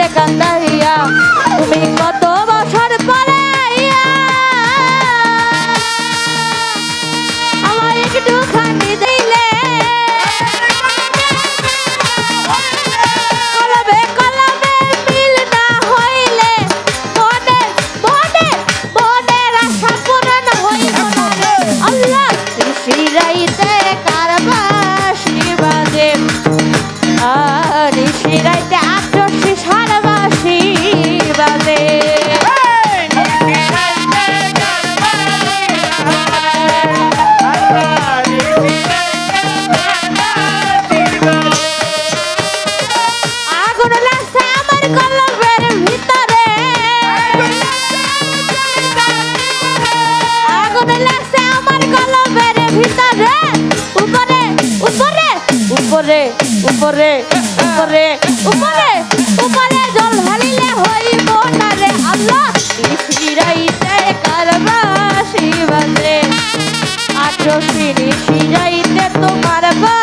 রে কান্দাইয়া তুমি কত উপরে উপরে উপরে উপরে উপরে জল ঢালিলে হইব না রে আল্লাহ। শিরাইতে কারবাসি তোমার বা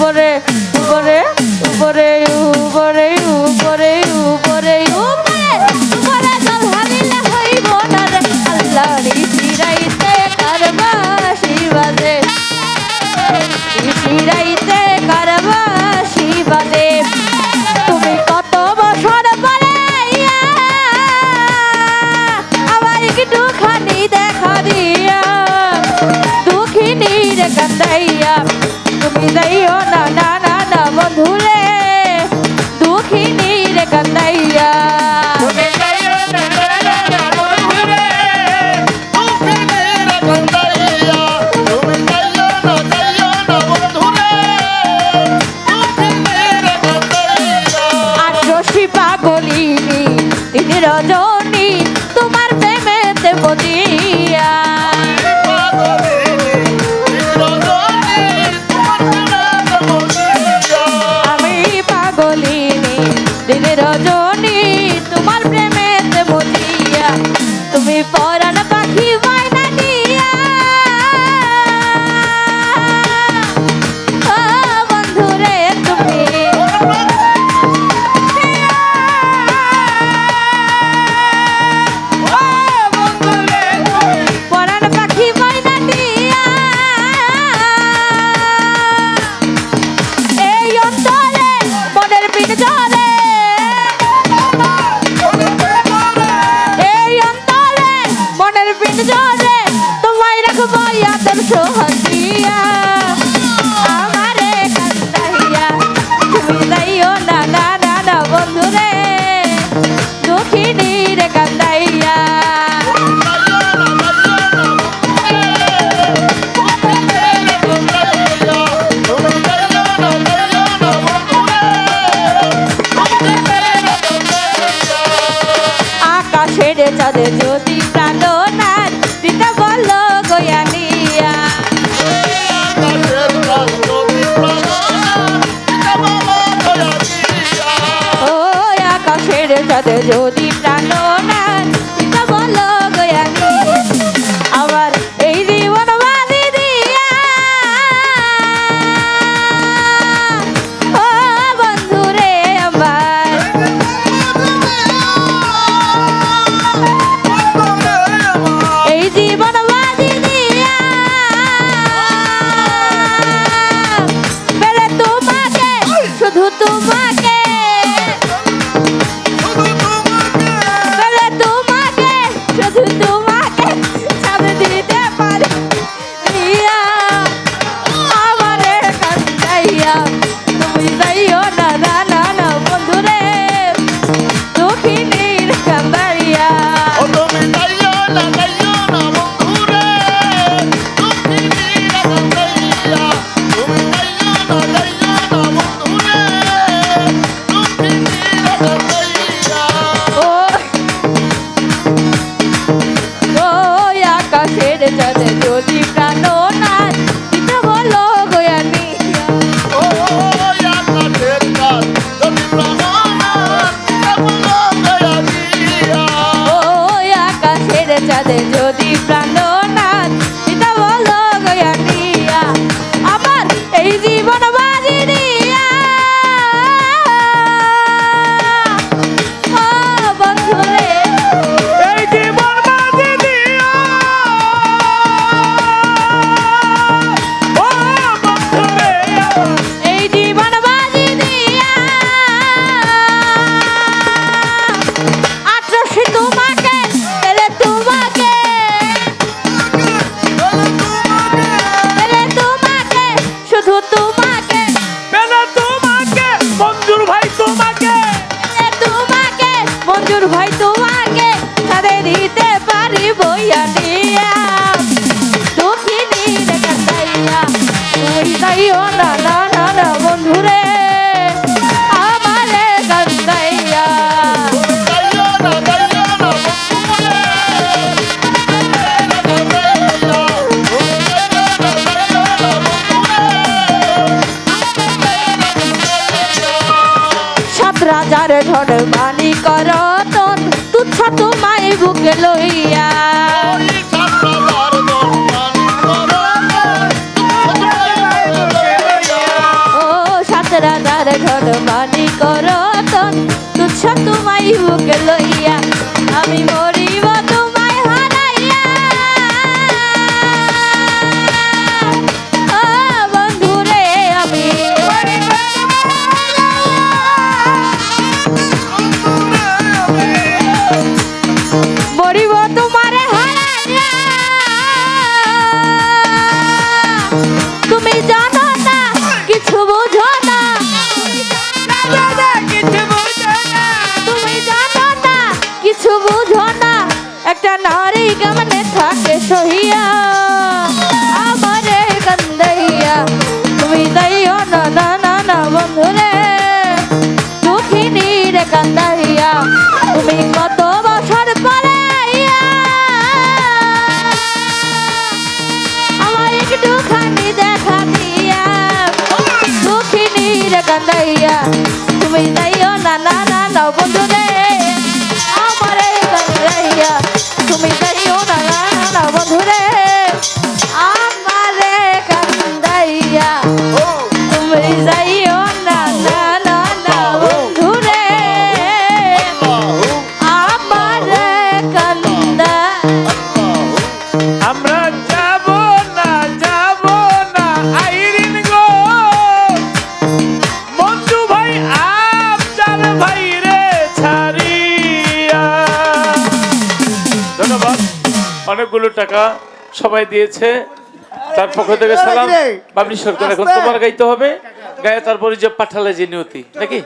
উপরে উপরে উপরে উপরে উপরে রজনী তোমার প্রেমেতে বদিয়া। আমি পাগলিনী দিদি রজনী তোমার প্রেমেতে বদিয়া। তুমি পর চাঁদের যদি প্রাণনাথ দিতা বলল গয়ানিয়া। ও আকাশের চাঁদের যদি প্রাণনাথ জানে যদি Oh. করতন তুচ্ছ তোমায় বুকে লইয়া। ও সাতরানার ঘর বাণী করতন তুচ্ছ তোমায় বুকে লইয়া। আমি কান্দাইয়া তুমি যাইও না না না বন্ধু অনেকগুলো টাকা সবাই দিয়েছে। তার পক্ষ থেকে সালাম। বাবলি সরকার, এখন তোমার গাইতে হবে। গায়ে তারপরে যে পাঠালে যে নিয়তি, নাকি?